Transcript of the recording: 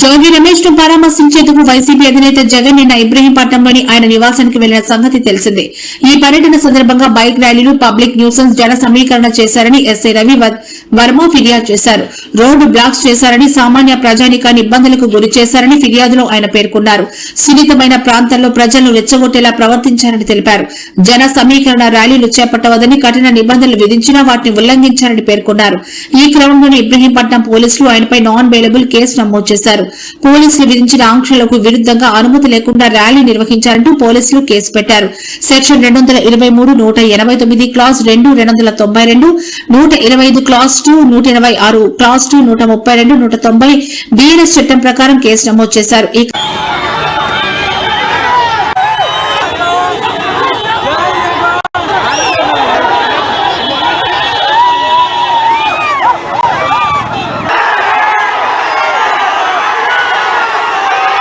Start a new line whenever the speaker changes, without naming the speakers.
జోగి రమేష్ను పరామర్శించేందుకు YCP అధినేత జగన్ నిన్న ఇబ్రహీంపట్నంలోని ఆయన నివాసానికి వెళ్ళిన సంగతి తెలిసిందే. ఈ పర్యటన సందర్భంగా బైక్ ర్యాలీలు పబ్లిక్ న్యూసెన్స్ జన సమీకరణ చేశారని ఎస్ఐ రవి వర్మ ఫిర్యాదు చేశారు. రోడ్డు బ్లాక్స్ చేశారని సామాన్య ప్రజానికాన్ని ఇబ్బందులకు గురి చేశారని ఫిర్యాదులో ఆయన పేర్కొన్నారు. సున్నితమైన ప్రాంతాల్లో ప్రజలను రెచ్చగొట్టేలా ప్రవర్తించారని తెలిపారు. జన సమీకరణ ర్యాలీలు చేపట్టవద్దని కఠిన నిబంధనలు విధించినా వాటిని ఉల్లంఘించారని పేర్కొన్నారు. ఈ క్రమంలోనే ఇబ్రహీంపట్నం పోలీసులు ఆయనపై నాన్ బెయిలబుల్ కేసు నమోదు చేశారు. పోలీసులు విధించిన ఆంక్షలకు విరుద్ధంగా అనుమతి లేకుండా ర్యాలీ నిర్వహించారంటూ పోలీసులు కేసు పెట్టారు. సెక్షన్ రెండు వందల ఇరవై మూడు నూట ఎనభై తొమ్మిది క్లాస్ రెండు రెండు వందల తొంభై రెండు నూట ఇరవై ఐదు క్లాస్ టూ నూట ఇరవై ఆరు క్లాస్ టూ నూట ముప్పై రెండు నూట తొంభై బీఎన్ఎస్ చట్టం ప్రకారం కేసు నమోదు చేశారు. ఈ